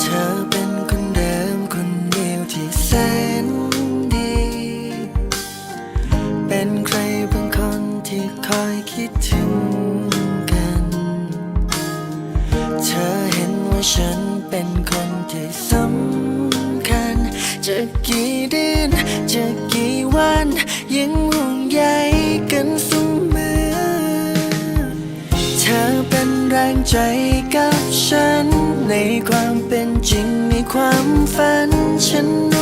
เธอเป็นคนเดิมคนเดียวที่แสนดี เป็นใครบางคนที่คอยคิดถึงกัน เธอเห็นว่าฉันเป็นคนที่สำคัญ จะกี่เดือนจะกี่วัน นใจกับฉัน ในความเป็นจริงในความฝันฉัน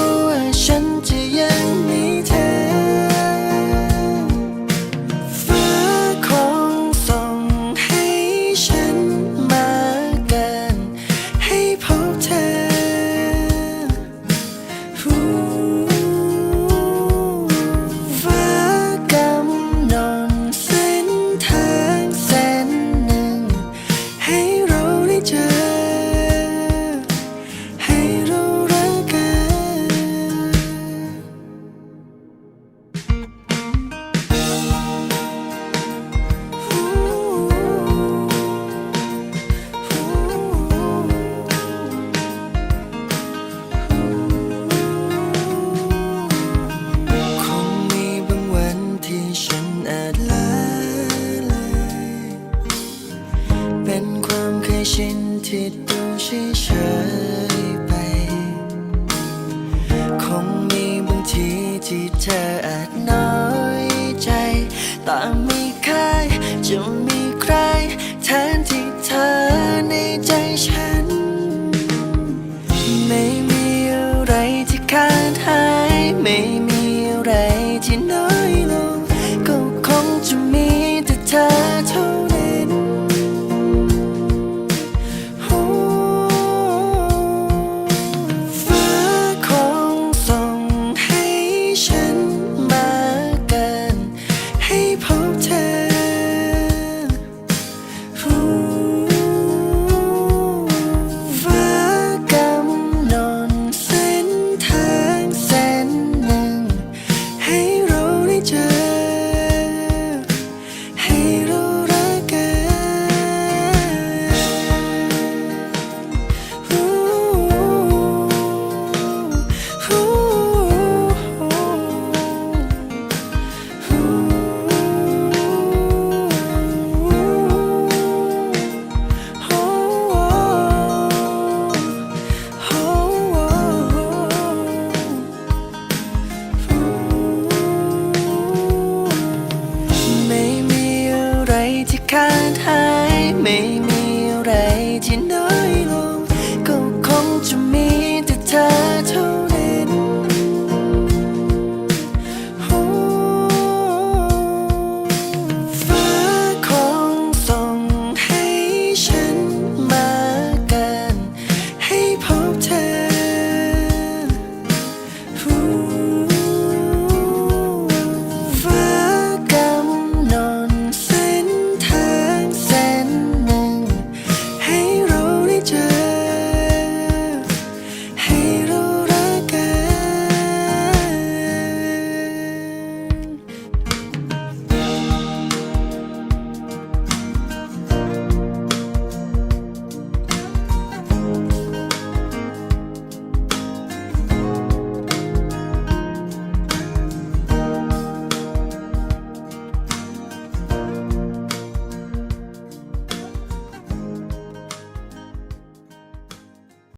ินที่ดูเฉยๆไป คงมีบางทีที่เธออาจน้อยใจแต่ไม่ใครจะมีใครแทนที่เธอในใจฉัน ไม่มีอะไรที่ขาดหายไม่มี name me